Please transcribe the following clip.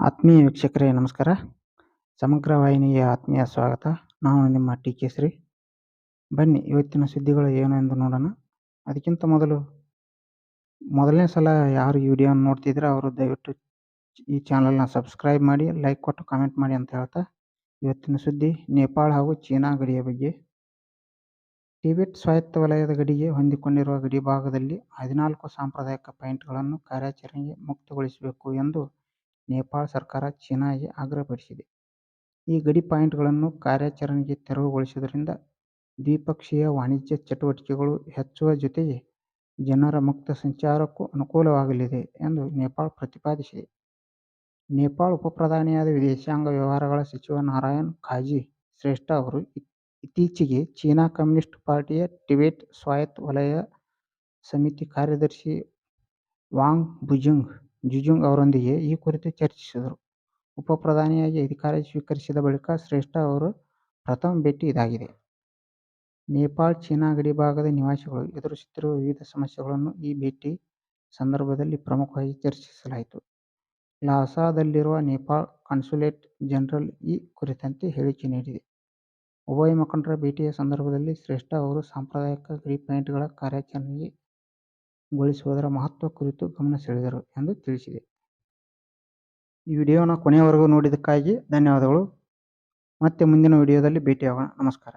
ಆತ್ಮೀಯ ವೀಕ್ಷಕರೇ, ನಮಸ್ಕಾರ. ಸಮಗ್ರ ವಾಹಿನಿಗೆ ಆತ್ಮೀಯ ಸ್ವಾಗತ. ನಾನು ನಿಮ್ಮ ಟಿ ಕೇಸರಿ ಬನ್ನಿ, ಇವತ್ತಿನ ಸುದ್ದಿಗಳು ಏನು ಎಂದು ನೋಡೋಣ. ಅದಕ್ಕಿಂತ ಮೊದಲು, ಮೊದಲನೇ ಸಲ ಯಾರು ಈ ವಿಡಿಯೋನ ನೋಡ್ತಿದ್ರೆ ಅವರು ದಯವಿಟ್ಟು ಈ ಚಾನಲ್ನ ಸಬ್ಸ್ಕ್ರೈಬ್ ಮಾಡಿ, ಲೈಕ್ ಕೊಟ್ಟು, ಕಾಮೆಂಟ್ ಮಾಡಿ ಅಂತ ಹೇಳ್ತಾ ಇವತ್ತಿನ ಸುದ್ದಿ, ನೇಪಾಳ ಹಾಗೂ ಚೀನಾ ಗಡಿಯ ಬಗ್ಗೆ. ಟಿಬೆಟ್ ಸ್ವಾಯತ್ತ ವಲಯದ ಗಡಿಗೆ ಹೊಂದಿಕೊಂಡಿರುವ ಗಡಿ ಭಾಗದಲ್ಲಿ ಹದಿನಾಲ್ಕು ಸಾಂಪ್ರದಾಯಿಕ ಪಾಯಿಂಟ್ಗಳನ್ನು ಕಾರ್ಯಾಚರಣೆಗೆ ಮುಕ್ತಗೊಳಿಸಬೇಕು ಎಂದು ನೇಪಾಳ ಸರ್ಕಾರ ಚೀನಾಗೆ ಆಗ್ರಹಪಡಿಸಿದೆ. ಈ ಗಡಿ ಪಾಯಿಂಟ್ಗಳನ್ನು ಕಾರ್ಯಾಚರಣೆಗೆ ತೆರವುಗೊಳಿಸುವುದರಿಂದ ದ್ವಿಪಕ್ಷೀಯ ವಾಣಿಜ್ಯ ಚಟುವಟಿಕೆಗಳು ಹೆಚ್ಚುವ ಜೊತೆಗೆ ಜನರ ಮುಕ್ತ ಸಂಚಾರಕ್ಕೂ ಅನುಕೂಲವಾಗಲಿದೆ ಎಂದು ನೇಪಾಳ ಪ್ರತಿಪಾದಿಸಿದೆ. ನೇಪಾಳ ಉಪಪ್ರಧಾನಿಯಾದ ವಿದೇಶಾಂಗ ವ್ಯವಹಾರಗಳ ಸಚಿವ ನಾರಾಯಣ್ ಖಾಜಿ ಶ್ರೇಷ್ಠ ಅವರು ಇತ್ತೀಚೆಗೆ ಚೀನಾ ಕಮ್ಯುನಿಸ್ಟ್ ಪಾರ್ಟಿಯ ಟಿಬೆಟ್ ಸ್ವಾಯತ್ ವಲಯ ಸಮಿತಿ ಕಾರ್ಯದರ್ಶಿ ವಾಂಗ್ ಜುಜುಂಗ್ ಅವರೊಂದಿಗೆ ಈ ಕುರಿತು ಚರ್ಚಿಸಿದರು. ಉಪ ಪ್ರಧಾನಿಯಾಗಿ ಅಧಿಕಾರ ಸ್ವೀಕರಿಸಿದ ಬಳಿಕ ಶ್ರೇಷ್ಠ ಅವರು ಪ್ರಥಮ ಭೇಟಿ ಇದಾಗಿದೆ. ನೇಪಾಳ-ಚೀನಾ ಗಡಿಭಾಗದ ನಿವಾಸಿಗಳು ಎದುರಿಸುತ್ತಿರುವ ವಿವಿಧ ಸಮಸ್ಯೆಗಳನ್ನು ಈ ಭೇಟಿ ಸಂದರ್ಭದಲ್ಲಿ ಪ್ರಮುಖವಾಗಿ ಚರ್ಚಿಸಲಾಯಿತು. ಲಾಸಾದಲ್ಲಿರುವ ನೇಪಾಳ ಕಾನ್ಸುಲೇಟ್ ಜನರಲ್ ಈ ಕುರಿತಂತೆ ಹೇಳಿಕೆ ನೀಡಿದೆ. ಉಭಯ ಮುಖಂಡರ ಭೇಟಿಯ ಸಂದರ್ಭದಲ್ಲಿ ಶ್ರೇಷ್ಠ ಅವರು ಸಾಂಪ್ರದಾಯಿಕ ಗಡಿ ಪಾಯಿಂಟ್ಗಳ ಕಾರ್ಯಾಚರಣೆಗೊಳಿಸುವುದರ ಮಹತ್ವ ಕುರಿತು ಗಮನ ಸೆಳೆದರು ಎಂದು ತಿಳಿಸಿದೆ. ಈ ವಿಡಿಯೋನ ಕೊನೆಯವರೆಗೂ ನೋಡಿದ್ದಕ್ಕಾಗಿ ಧನ್ಯವಾದಗಳು. ಮತ್ತೆ ಮುಂದಿನ ವಿಡಿಯೋದಲ್ಲಿ ಭೇಟಿಯಾಗೋಣ. ನಮಸ್ಕಾರ.